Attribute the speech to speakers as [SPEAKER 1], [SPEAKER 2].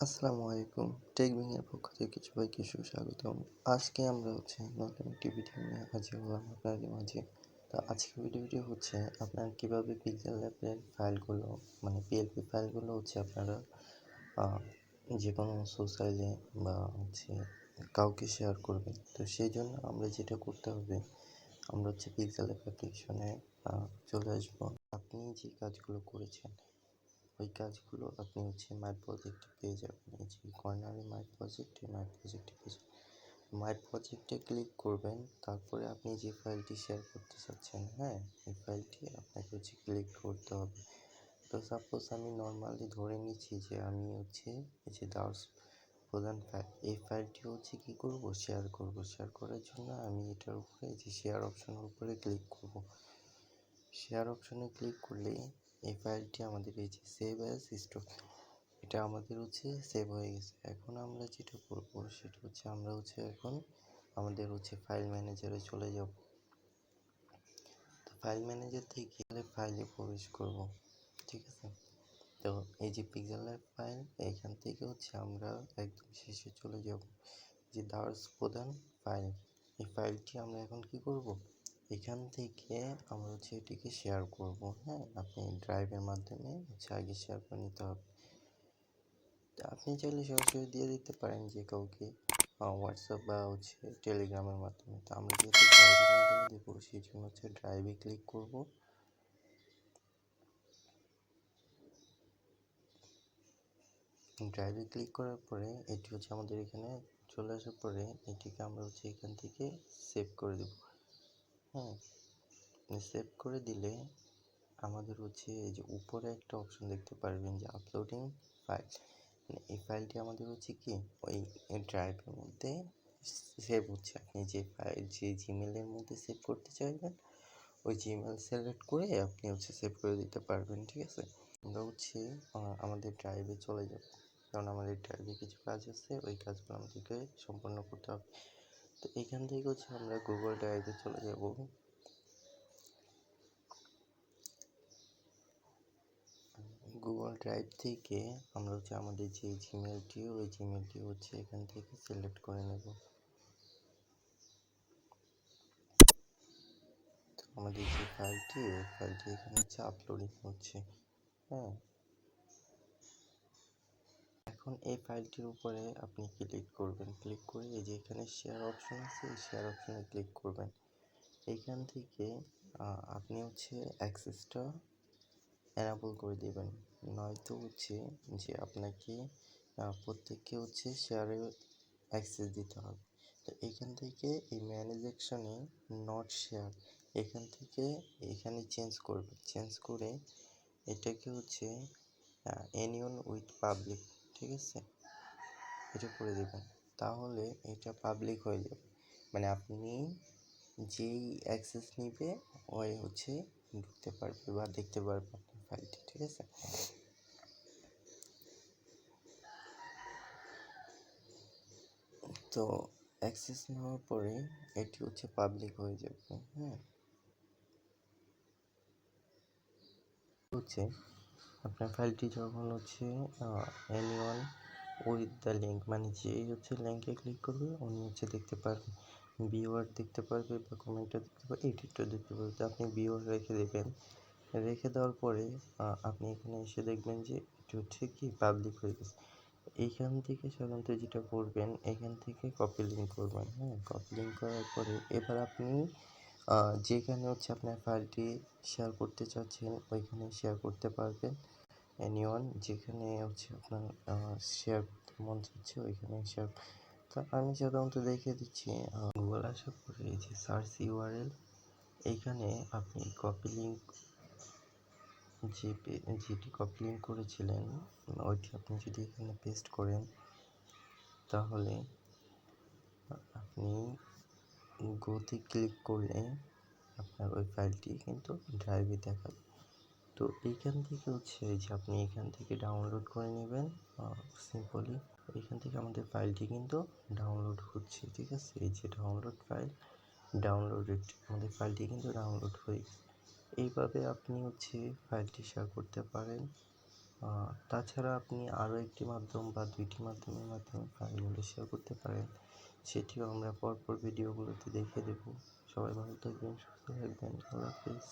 [SPEAKER 1] আসসালামু আলাইকুম। এর পক্ষ থেকে সবাইকে সুস্বাগতম। আজকে আমরা হচ্ছে নতুন একটি ভিডিও নিয়ে হাজির হলাম আপনাদের মাঝে। তো আজকের ভিডিওটি হচ্ছে আপনারা কীভাবে পিক্সেল ল্যাবের ফাইলগুলো মানে পিএলপি ফাইলগুলো হচ্ছে আপনারা যে কোনো সোশ্যালে বা হচ্ছে কাউকে শেয়ার করবেন। তো সেই জন্য আমরা যেটা করতে হবে, আমরা হচ্ছে পিক্সেল অ্যাপ অ্যাপ্লিকেশনে চলে আসব। আপনি যে কাজগুলো করেছেন ওই কাজগুলো আপনি হচ্ছে মাই প্রজেক্টে পেয়ে যাবেন। এই যে কর্নারে মাই প্রজেক্টে মাই প্রজেক্টে পেয়ে যাবেন। মাই প্রজেক্টে ক্লিক করবেন, তারপরে আপনি যে ফাইলটি শেয়ার করতে চাচ্ছেন হ্যাঁ এই ফাইলটি আপনাকে হচ্ছে ক্লিক করতে হবে। তো সাপোজ আমি নর্মালি ধরে নিচ্ছি যে আমি হচ্ছে এই যে দার্স প্রধান ফাইল এই ফাইলটি হচ্ছে কি করব? শেয়ার করব। শেয়ার করার জন্য আমি এটার উপরে যে শেয়ার অপশনের উপরে ক্লিক করব। শেয়ার অপশনে ক্লিক করলে এই ফাইলটি আমাদের এই যে সেভ অ্যাজ স্টক এটা আমাদের হচ্ছে সেভ হয়ে গেছে। এখন আমরা যেটা করব, সেটা হচ্ছে আমরা হচ্ছে এখন আমাদের হচ্ছে ফাইল ম্যানেজারে চলে যাব। তো ফাইল ম্যানেজার থেকে গেলে ফাইলে প্রবেশ করব, ঠিক আছে? তো এই যে পিক্সেলের ফাইল এখান থেকে হচ্ছে আমরা একদম শেষে চলে যাব, যে দার্স প্রধান ফাইল এই ফাইলটি আমরা এখন কি করব? এখান থেকে আমরা হচ্ছে এটিকে শেয়ার করব হ্যাঁ? আপনি ড্রাইভের মাধ্যমে হচ্ছে আগে শেয়ার করে নিতে হবে। আপনি চাইলে সরাসরি দিয়ে দিতে পারেন যে কাউকে হোয়াটসঅ্যাপ বা হচ্ছে টেলিগ্রামের মাধ্যমে। তো আমরা যেহেতু ড্রাইভের মাধ্যমে দেবো সেই জন্য হচ্ছে ড্রাইভে ক্লিক করব। ড্রাইভে ক্লিক করার পরে এটি হচ্ছে আমাদের এখানে চলে আসার পরে এটিকে আমরা হচ্ছে এখান থেকে সেভ করে দেব। হ্যাঁ সেভ করে দিলে আমাদের হচ্ছে এই যে উপরে একটা অপশন দেখতে পারবেন যে আপলোডিং ফাইল মানে এই ফাইলটি আমাদের হচ্ছে কি? ওই ড্রাইভের মধ্যে সেভ হচ্ছে। আপনি যে ফাইল যে জিমেলের মধ্যে সেভ করতে চাইবেন, ওই জিমেল সিলেক্ট করে আপনি হচ্ছে সেভ করে দিতে পারবেন, ঠিক আছে? আমরা হচ্ছে আমাদের ড্রাইভে চলে যাব। কারণ আমাদের ড্রাইভে কিছু কাজ আছে, ওই কাজগুলো আমাদেরকে সম্পন্ন করতে হবে। তো এখান থেকে হচ্ছে আমরা গুগল ড্রাইভে চলে যাব। গুগল ড্রাইভ থেকে আমরা হচ্ছে আমাদের যে জিমেলটি ওই জিমেলটি হচ্ছে এখান থেকে সিলেক্ট করে নেব। আমাদের যে ফাইলটি ওই ফাইলটি এখানে হচ্ছে আপলোডিং হচ্ছে হ্যাঁ? এখন এই ফাইলটির উপরে আপনি ক্লিক করবেন। ক্লিক করে এই যে এখানে শেয়ার অপশন আছে, এই শেয়ার অপশনে ক্লিক করবেন। এইখান থেকে আপনি হচ্ছে অ্যাক্সেসটা এনাবল করে দেবেন। নয়তো হচ্ছে যে আপনাকে প্রত্যেককে হচ্ছে শেয়ারে অ্যাক্সেস দিতে হবে। তো এখান থেকে এই ম্যানেজ নট শেয়ার এখান থেকে এখানে চেঞ্জ করবে চেঞ্জ করে এটাকে হচ্ছে এনিয়ন উইথ পাবলিক ঠিক আছে? এটা করে দেবেন। তাহলে এটা পাবলিক হয়ে যাবে। মানে আপনি যেই অ্যাক্সেস নিবে, ওই হচ্ছে ঢুকতে পারবে বা দেখতে পারবে আপনার ফাইলটি ঠিক আছে? তো অ্যাক্সেস নেওয়ার পরে এটি হচ্ছে পাবলিক হয়ে যাবে হ্যাঁ? হচ্ছে আপনার ফাইলটি যখন হচ্ছে এনিওয়ান উইথ দ্য লিঙ্ক মানে যেই হচ্ছে লিঙ্কে ক্লিক করবে, উনি হচ্ছে দেখতে পারবে ভিউয়ার দেখতে পারবে বা কমেন্টটা দেখতে পারবে এডিটটা দেখতে পারবে। তো আপনি ভিউয়ার রেখে দেবেন। রেখে দেওয়ার পরে আপনি এখানে এসে দেখবেন যে এটি হচ্ছে কি পাবলিক হয়ে গেছে। এইখান থেকে সাধারণত যেটা করবেন, এখান থেকে কপি লিঙ্ক করবেন হ্যাঁ কপি লিঙ্ক করার পরে এবার আপনি যেখানে হচ্ছে আপনার ফাইলটি শেয়ার করতে চাচ্ছেন, ওইখানে শেয়ার করতে পারবেন। এনিওয়ান যেখানে হচ্ছে আপনার শেয়ার করতে মন চাচ্ছে, ওইখানে শেয়ার তো আমি সাধারণত দেখে দিচ্ছি গুগল আসার পরে এই যে সার্চ ইউআরএল এইখানে আপনি কপি লিঙ্ক যে যেটি কপি লিঙ্ক করেছিলেন, ওইটি আপনি যদি এখানে পেস্ট করেন, তাহলে আপনি গোতে ক্লিক করলে আপনার ওই ফাইলটি কিন্তু ড্রাইভে দেখাবে। তো এইখান থেকে হচ্ছে যে আপনি এখান থেকে ডাউনলোড করে নেবেন সিম্পলি এখান থেকে আমাদের ফাইলটি কিন্তু ডাউনলোড হচ্ছে, ঠিক আছে? এই যে ডাউনলোড ফাইল ডাউনলোডেড আমাদের ফাইলটি কিন্তু ডাউনলোড হয়ে এইভাবে আপনি হচ্ছে ফাইলটি শেয়ার করতে পারেন। তাছাড়া আপনি আরও একটি মাধ্যম বা দুইটি মাধ্যমের মাধ্যমে ফাইলগুলো শেয়ার করতে পারেন, সেটিও আমরা পরপর ভিডিওগুলোতে দেখিয়ে দেবো। সবাই ভালো থাকবেন, সুস্থ থাকবেন, আল্লাহ হাফিজ।